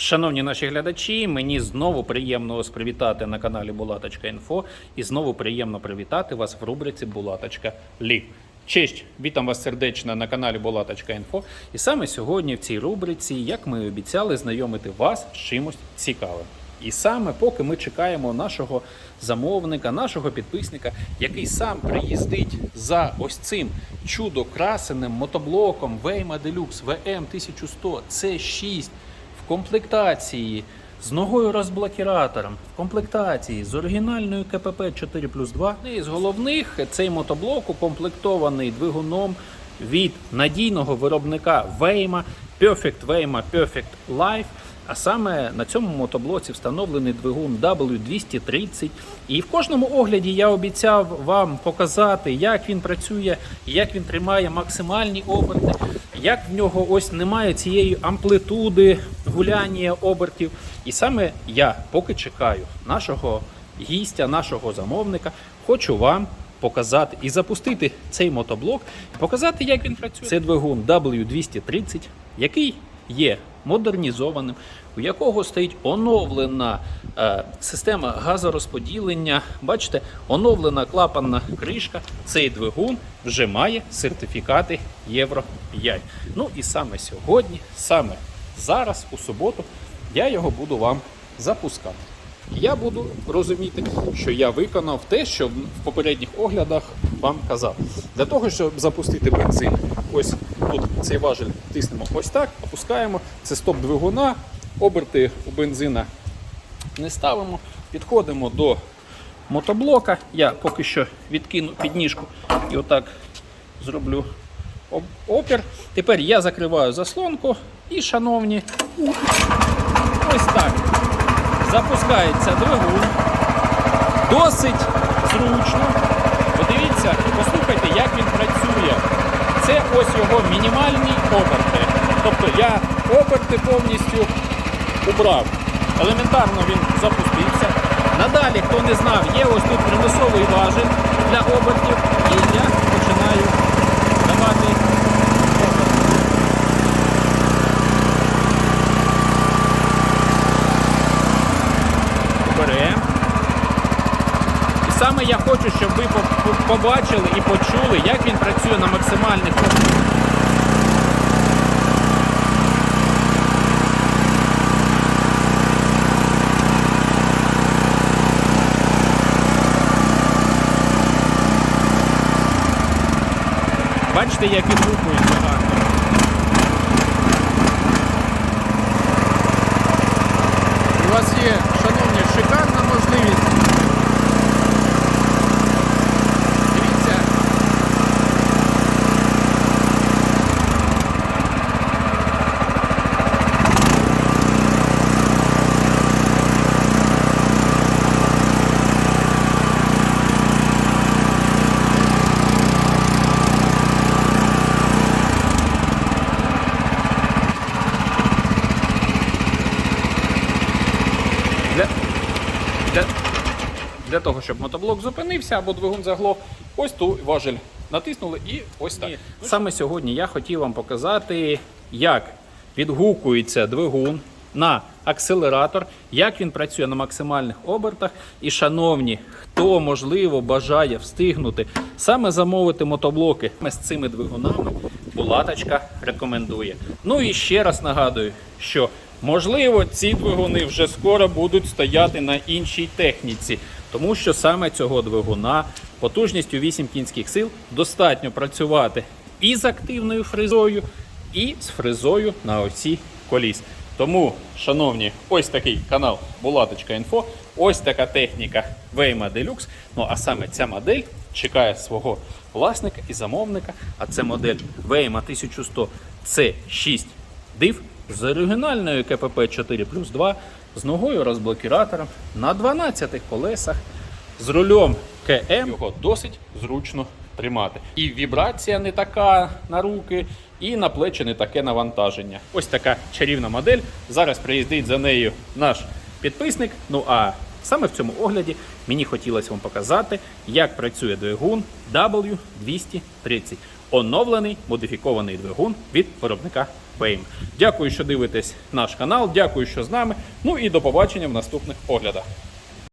Шановні наші глядачі, мені знову приємно вас привітати на каналі Булаточка.Інфо і знову приємно привітати вас в рубриці Булаточка Лі. Честь, вітам вас сердечно на каналі Булаточка.Інфо. І саме сьогодні в цій рубриці, як ми і обіцяли, знайомити вас з чимось цікавим. І саме поки ми чекаємо нашого замовника, нашого підписника, який сам приїздить за ось цим чудо-красеним мотоблоком Waymo Deluxe VM 1100 C6 комплектації з ногою розблокіратором, в комплектації з оригінальною КПП 4 плюс 2. І з головних цей мотоблок укомплектований двигуном від надійного виробника Waymo Perfect Waymo Perfect Life. А саме на цьому мотоблоці встановлений двигун W230. І в кожному огляді я обіцяв вам показати, як він працює, як він тримає максимальні оберти, як в нього ось немає цієї амплитуди гуляння обертів. І саме я поки чекаю нашого гістя, нашого замовника, хочу вам показати і запустити цей мотоблок, показати, як він працює. Це двигун W230, який є модернізованим, у якого стоїть оновлена е, система газорозподілення. Бачите, оновлена клапанна кришка. Цей двигун вже має сертифікати Євро 5. Ну і саме сьогодні, саме зараз, у суботу, я його буду вам запускати. Я буду розуміти, що я виконав те, що в попередніх оглядах вам казав. Для того, щоб запустити бензин, ось тут цей важель тиснемо ось так, опускаємо. Це стоп двигуна, оберти у бензина не ставимо. Підходимо до мотоблока. Я поки що відкину підніжку і отак зроблю об- опір. Тепер я закриваю заслонку і, шановні, ось так запускається двигун. Досить зручно. Подивіться, послухайте, як він працює. Це ось його мінімальні оберти. Тобто я оберти повністю убрав. Елементарно він запустився. Надалі, хто не знав, є ось тут примусовий важіль для обертів. І я починаю давати оберти. Беремо. І саме я хочу, щоб ви по- по- побачили і почули, як він працює на максимальних. Бачите, як відгукується гарно. У вас є, шановні, шикарна можливість. Дивіться. Для, для, для того, щоб мотоблок зупинився або двигун заглох, ось ту важель натиснули і ось так. Саме сьогодні я хотів вам показати, як відгукується двигун на акселератор, як він працює на максимальних обертах. І, шановні, хто можливо бажає встигнути саме замовити мотоблоки з цими двигунами, Булаточка рекомендує. Ну і ще раз нагадую, що можливо ці двигуни вже скоро будуть стояти на іншій техніці, тому що саме цього двигуна потужністю 8 кінських сил достатньо працювати і з активною фрезою, і з фрезою на осі коліс. Тому, шановні, ось такий канал Булаточка.Інфо, ось така техніка Waymo Deluxe. Ну а саме ця модель чекає свого власника і замовника. А це модель Waymo 1100 C6 DIV з оригінальною КПП 4 плюс 2, з ногою розблокіратором на 12 колесах, з рулем КМ. Його досить зручно тримати. І вібрація не така на руки, і на плечі не таке навантаження. Ось така чарівна модель. Зараз приїздить за нею наш підписник. Ну а саме в цьому огляді мені хотілося вам показати, як працює двигун W230. оновлений модифікований двигун від виробника Fame. Дякую, що дивитесь наш канал. Дякую, що з нами. Ну і до побачення в наступних оглядах.